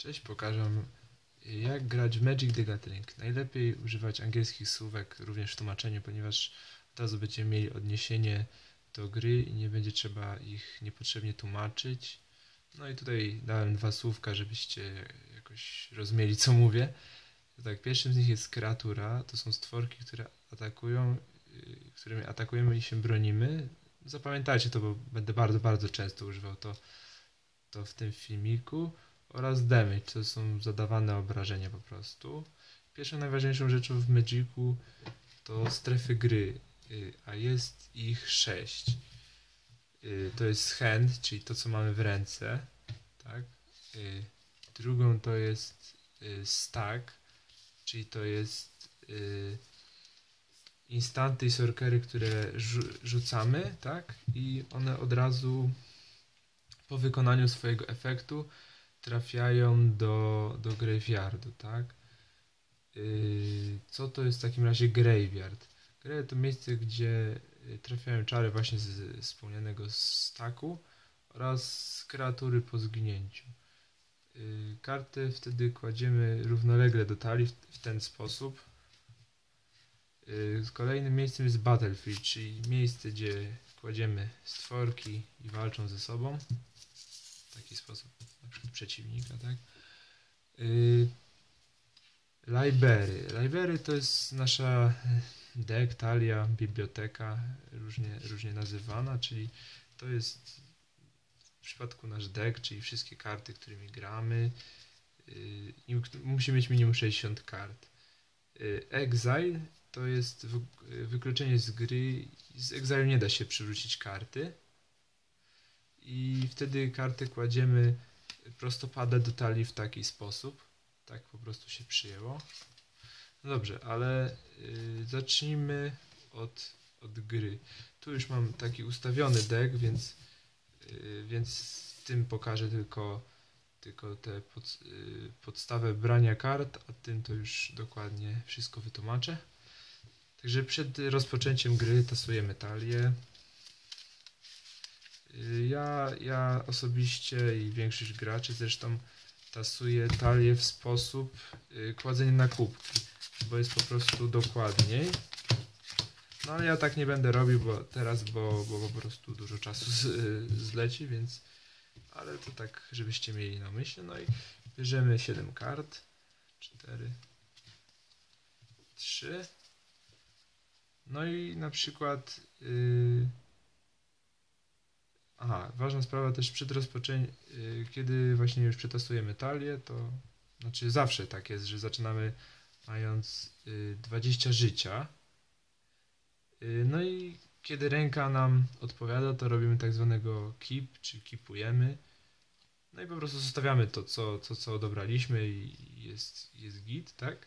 Cześć, pokażę jak grać w Magic the Gathering. Najlepiej używać angielskich słówek również w tłumaczeniu, ponieważ od razu mieli odniesienie do gry i nie będzie trzeba ich niepotrzebnie tłumaczyć. No i tutaj dałem dwa słówka, żebyście jakoś rozumieli, co mówię. Tak, pierwszym z nich jest kreatura. To są stworki, które atakują, yy, którymi atakujemy i się bronimy. Zapamiętajcie to, bo będę bardzo, bardzo często używał to, to w tym filmiku oraz damage, to są zadawane obrażenia po prostu. Pierwszą najważniejszą rzeczą w Magicu to strefy gry, y, a jest ich 6. Y, to jest hand, czyli to co mamy w ręce, tak? Y, drugą to jest stack, czyli to jest instanty i sorkery, które rzucamy, tak? I one od razu po wykonaniu swojego efektu trafiają do, do graveyardu, tak? Yy, co to jest w takim razie graveyard? Graveyard to miejsce, gdzie y, trafiają czary właśnie z wspomnianego staku oraz kreatury po zginięciu. Yy, karty wtedy kładziemy równolegle do talii w, ten sposób. Kolejnym miejscem jest battlefield, czyli miejsce, gdzie kładziemy stworki i walczą ze sobą w taki sposób, na przykład przeciwnika, tak? Yy, library. Library to jest nasza deck, talia, biblioteka, różnie, różnie nazywana, czyli to jest w przypadku nasz deck, czyli wszystkie karty, którymi gramy. Yy, musi mieć minimum 60 kart. Yy, exile to jest wykluczenie z gry. Z Exile nie da się przywrócić karty i wtedy kartę kładziemy prostopadę do talii w taki sposób. Tak po prostu się przyjęło. No dobrze, ale yy, zacznijmy od, od gry. Tu już mam taki ustawiony deck, więc, yy, więc tym pokażę tylko, tylko tę pod, yy, podstawę brania kart, a tym to już dokładnie wszystko wytłumaczę. Także przed rozpoczęciem gry tasujemy talię. Ja, ja osobiście i większość graczy zresztą tasuje talię w sposób y, kładzenia na kubki, bo jest po prostu dokładniej. No ale ja tak nie będę robił, bo teraz, bo, bo po prostu dużo czasu z, y, zleci, więc ale to tak, żebyście mieli na myśli. No i bierzemy 7 kart. 4 3 No i na przykład yy, Aha, ważna sprawa też przed rozpoczęciem, y, kiedy właśnie już przetestujemy talię, to znaczy zawsze tak jest, że zaczynamy mając 20 y, życia. Y, no i kiedy ręka nam odpowiada, to robimy tak zwanego keep, czy keepujemy. No i po prostu zostawiamy to, co, co, co odebraliśmy i jest, jest git, tak?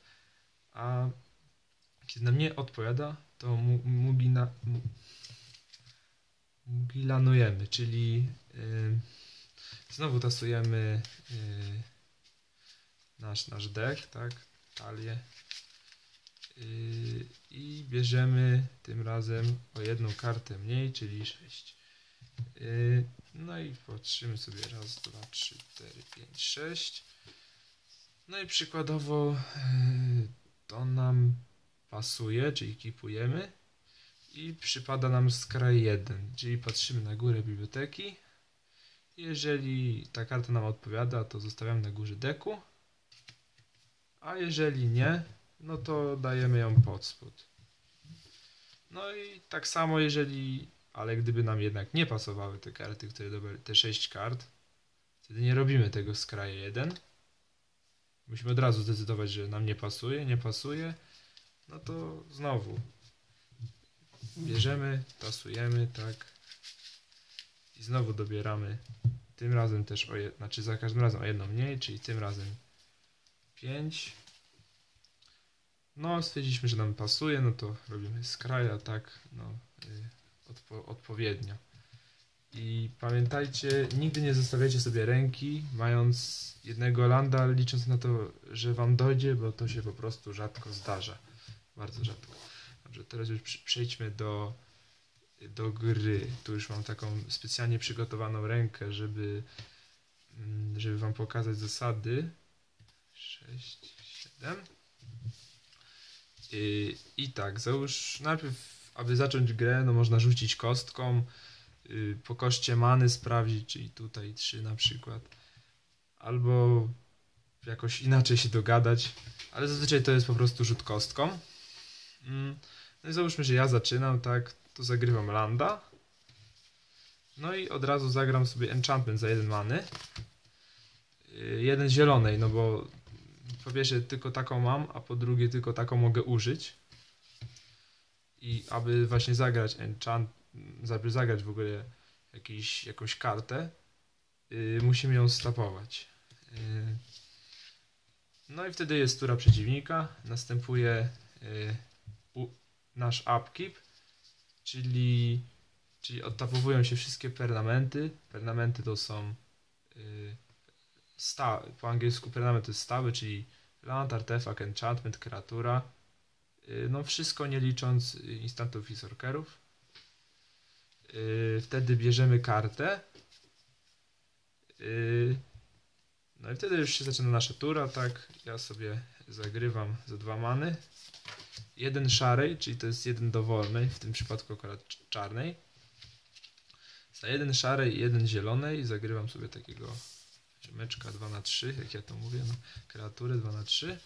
A kiedy nam nie odpowiada, to Mugina, Gilanujemy, czyli yy, znowu tasujemy yy, nasz, nasz deck, tak, talię yy, i bierzemy tym razem o jedną kartę mniej, czyli 6. Yy, no i patrzymy sobie raz, dwa, trzy, cztery, pięć, sześć. No i przykładowo yy, to nam pasuje, czyli kipujemy i przypada nam skraj 1, czyli patrzymy na górę biblioteki. Jeżeli ta karta nam odpowiada, to zostawiamy na górze deku, a jeżeli nie, no to dajemy ją pod spód. No i tak samo jeżeli, ale gdyby nam jednak nie pasowały te karty, które te 6 kart, wtedy nie robimy tego skraja 1. Musimy od razu zdecydować, że nam nie pasuje, nie pasuje, no to znowu bierzemy, tasujemy, tak. I znowu dobieramy. Tym razem też o jedno, znaczy za każdym razem o jedno mniej, czyli tym razem 5. No, stwierdziliśmy, że nam pasuje, no to robimy skraja, tak, no, y, odpo odpowiednio. I pamiętajcie, nigdy nie zostawiajcie sobie ręki, mając jednego landa, licząc na to, że wam dojdzie, bo to się po prostu rzadko zdarza. Bardzo rzadko. Dobrze, teraz już przejdźmy do, do gry. Tu już mam taką specjalnie przygotowaną rękę, żeby, mm, żeby Wam pokazać zasady. 6, 7. I, I tak, załóż najpierw, aby zacząć grę, no można rzucić kostką, y, po koszcie many sprawdzić, czyli tutaj 3 na przykład, albo jakoś inaczej się dogadać, ale zazwyczaj to jest po prostu rzut kostką. Mm, no i załóżmy, że ja zaczynam, tak, to zagrywam landa. No i od razu zagram sobie enchantment za jeden many. Y, jeden zielonej, no bo po pierwsze tylko taką mam, a po drugie tylko taką mogę użyć. I aby właśnie zagrać enchant, aby zagrać w ogóle jakiś, jakąś kartę, yy, musimy ją stapować. Yy. No i wtedy jest tura przeciwnika, następuje yy, nasz upkeep, czyli, czyli odtapowują się wszystkie pernamenty. Pernamenty to są yy, sta, po angielsku permanent to jest stały, czyli land, artefakt, enchantment, kreatura. Y, no wszystko nie licząc instantów i sorkerów. Y, wtedy bierzemy kartę. Y, no i wtedy już się zaczyna nasza tura, tak? Ja sobie zagrywam za dwa many. Jeden szarej, czyli to jest jeden dowolnej, w tym przypadku akurat czarnej. Za jeden szarej i jeden zielonej zagrywam sobie takiego Ziomeczka 2 na 3 jak ja to mówię, no, kreatury 2 na 3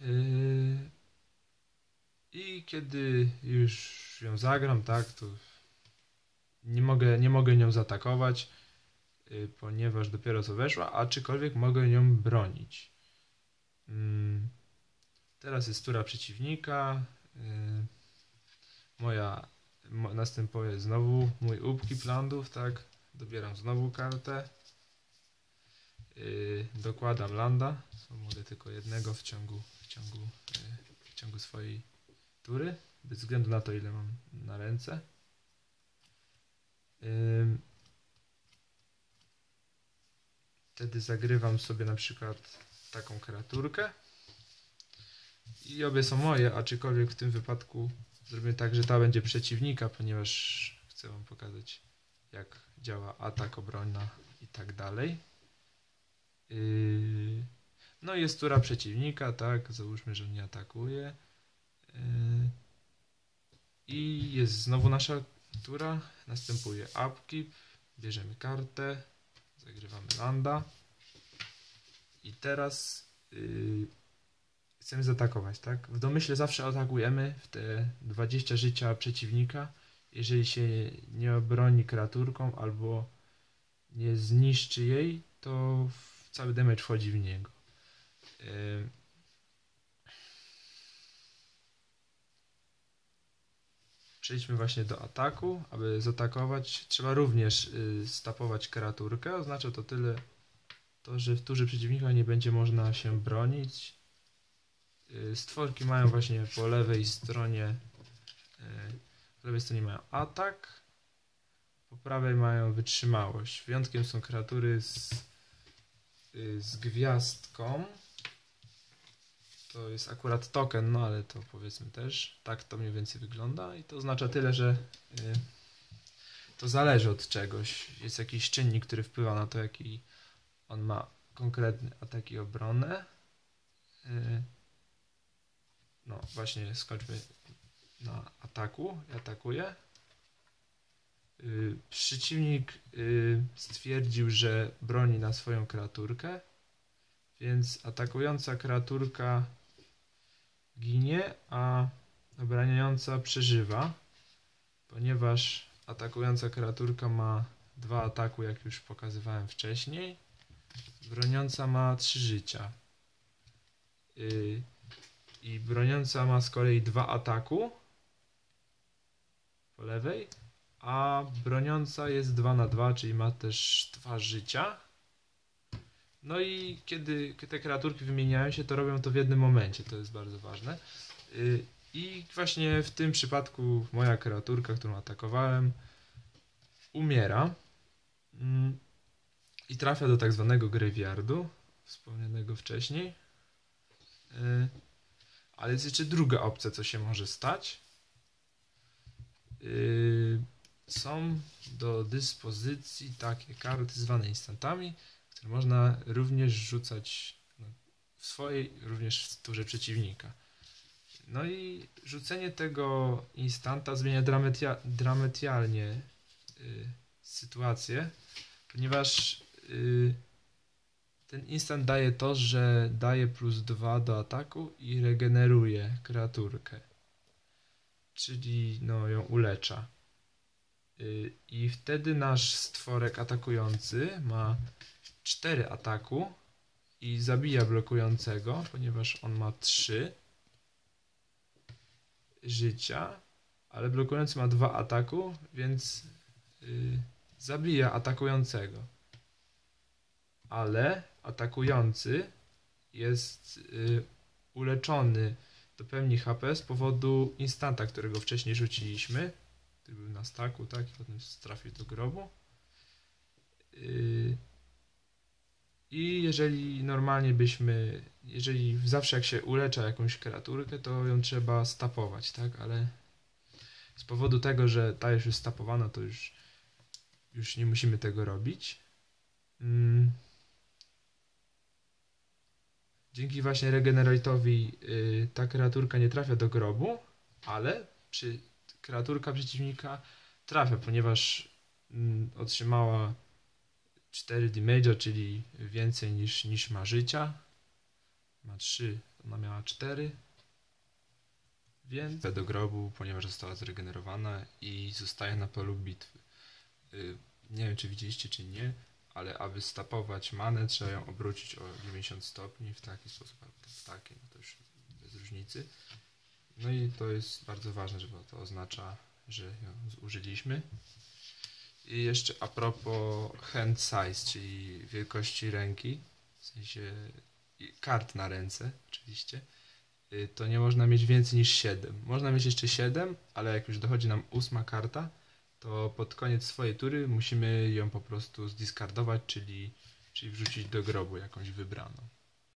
yy, I kiedy już ją zagram, tak, to nie mogę, nie mogę nią zaatakować, yy, ponieważ dopiero co weszła, a czykolwiek mogę nią bronić. Yy, teraz jest tura przeciwnika. Yy, moja mo, następuje znowu mój upkeep landów, tak. Dobieram znowu kartę. Yy, dokładam landa, mogę tylko jednego w ciągu, w ciągu, yy, w ciągu swojej tury, bez względu na to ile mam na ręce. Wtedy zagrywam sobie na przykład taką kreaturkę i obie są moje, aczkolwiek w tym wypadku zrobię tak, że ta będzie przeciwnika, ponieważ chcę wam pokazać jak działa atak, obrona i tak dalej. Yy, no jest tura przeciwnika, tak, załóżmy, że nie atakuje. Yy, I jest znowu nasza tura, następuje upkeep, bierzemy kartę, zagrywamy landa. I teraz yy, chcemy zaatakować, tak? W domyśle zawsze atakujemy w te 20 życia przeciwnika, jeżeli się nie obroni kreaturką albo nie zniszczy jej, to cały damage wchodzi w niego. Przejdźmy właśnie do ataku. Aby zaatakować, trzeba również y, stapować kreaturkę. Oznacza to tyle, to, że w turze przeciwnika nie będzie można się bronić. Y, stworki mają właśnie po lewej stronie, y, po lewej stronie mają atak, po prawej mają wytrzymałość. Wyjątkiem są kreatury z Y, z gwiazdką. To jest akurat token, no ale to powiedzmy też. Tak to mniej więcej wygląda i to oznacza tyle, że to zależy od czegoś. Jest jakiś czynnik, który wpływa na to, jaki on ma konkretny atak i obronę. No właśnie skończmy na ataku. Atakuję. Y, przeciwnik y, stwierdził, że broni na swoją kreaturkę, więc atakująca kreaturka ginie, a obraniająca przeżywa, ponieważ atakująca kreaturka ma dwa ataku, jak już pokazywałem wcześniej. Broniąca ma trzy życia. Y, I broniąca ma z kolei dwa ataku po lewej a broniąca jest 2 na 2, czyli ma też dwa życia. No i kiedy te kreaturki wymieniają się, to robią to w jednym momencie, to jest bardzo ważne. Y, I właśnie w tym przypadku moja kreaturka, którą atakowałem, umiera mm, i trafia do tak zwanego graveyardu, wspomnianego wcześniej. Ale jest jeszcze druga opcja, co się może stać. Y, są do dyspozycji takie karty zwane instantami, które można również rzucać na swojej, również w turze przeciwnika. No i rzucenie tego instant'a zmienia dramatia, dramatialnie y, sytuację, ponieważ y, ten instant daje to, że daje plus 2 do ataku i regeneruje kreaturkę. Czyli no, ją ulecza. Y, I wtedy nasz stworek atakujący ma 4 ataku i zabija blokującego, ponieważ on ma 3 życia, ale blokujący ma 2 ataku, więc yy, zabija atakującego. Ale atakujący jest yy, uleczony do pełni HP z powodu instanta, którego wcześniej rzuciliśmy, który był na staku, tak, i potem trafił do grobu. Yy, I jeżeli normalnie byśmy, jeżeli zawsze jak się ulecza jakąś kreaturkę, to ją trzeba stapować, tak, ale z powodu tego, że ta już jest stapowana, to już, już nie musimy tego robić. Mm. Dzięki właśnie regeneratowi yy, ta kreaturka nie trafia do grobu, ale przy, kreaturka przeciwnika trafia, ponieważ mm, otrzymała 4 damage'a, czyli więcej niż, niż ma życia. Ma 3, ona miała 4. Więc do grobu, ponieważ została zregenerowana i zostaje na polu bitwy. Yy, nie wiem, czy widzieliście, czy nie, ale aby stapować manę, trzeba ją obrócić o 90 stopni w taki sposób, w taki, no to już bez różnicy. No i to jest bardzo ważne, żeby to oznacza, że ją zużyliśmy. I jeszcze a propos hand size, czyli wielkości ręki, w sensie kart na ręce oczywiście, y, to nie można mieć więcej niż 7. Można mieć jeszcze 7, ale jak już dochodzi nam ósma karta, to pod koniec swojej tury musimy ją po prostu zdiskardować, czyli, czyli wrzucić do grobu jakąś wybraną.